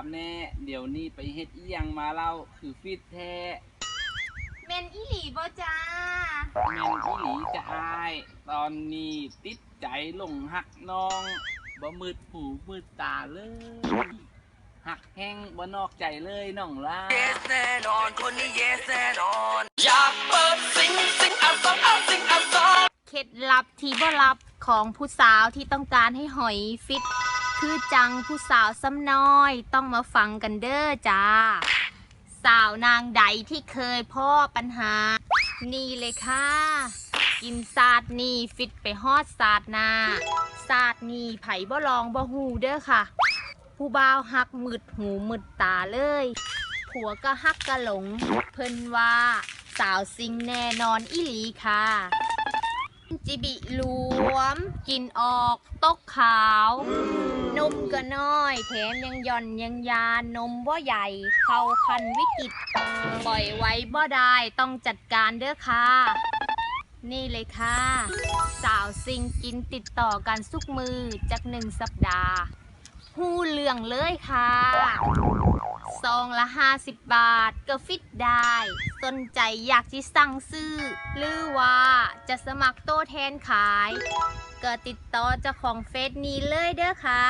ามแน่เดี๋ยวนี้ไปเฮ็ดอีหยังมาเล่าคือฟิตแท้เมนอีหลีบ่จ้า แม่นอีหลีจะอาย ตอนนี้ติดใจหลงหักน้องบ่มืดหูมืดตาเลยหักแห้งบ่นอกใจเลยน้องล่า yes แน่นอนคนนี้ yes แน่นอนอยากเปิดสิงสิงอัสสัมอัสสิงอัสสัมเคล็ดลับที่บ่ลับของผู้สาวที่ต้องการให้หอยฟิต คือจังผู้สาวซ้ำน้อยต้องมาฟังกันเด้อจ้า สาวนางใดที่เคยพ่อปัญหา นี่เลยค่ะ กินศาสตร์นี่ฟิตไปฮอดศาสตร์นาศาสตร์นี่ไผ่บ่ลองบ่หูเด้อค่ะ ผู้บ่าวหักมืดหูมืดตาเลย ผัวก็ฮักกะหลง เพิ่นว่า สาวซิงแน่นอนอีหลีค่ะ จิบิหลวมกินออก ตกขาว นมก็น้อย แถมยังหย่อนยังยานมบ่ใหญ่ เข้าคันวิกฤต ปล่อยไว้บ่ได้ต้องจัดการเด้อค่ะ นี่เลยค่ะ สาวซิงกินติดต่อกันสุกมือจากหนึ่งสัปดาห์หูเหลืองเลยค่ะซองละ 50 บาทก็ฟิตได้ สนใจอยากที่สั่งซื้อ หรือว่า จะสมัครโต้แทนขาย ก็ติดต่อเจ้าของเฟซนี้เลยเด้อค่ะ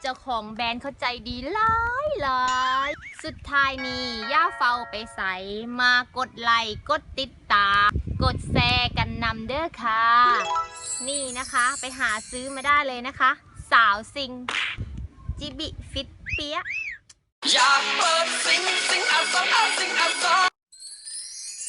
เจ้าของแบรนด์เข้าใจดีหลายหลายสุดท้ายนี้ย่าเฝ้าไปใส่มากดไลค์กดติดตาม กดแชร์กันนำเด้อค่ะ นี่นะคะไปหาซื้อมาได้เลยนะคะ สาวซิง จิบิฟิตเปียอยากเปิดสิง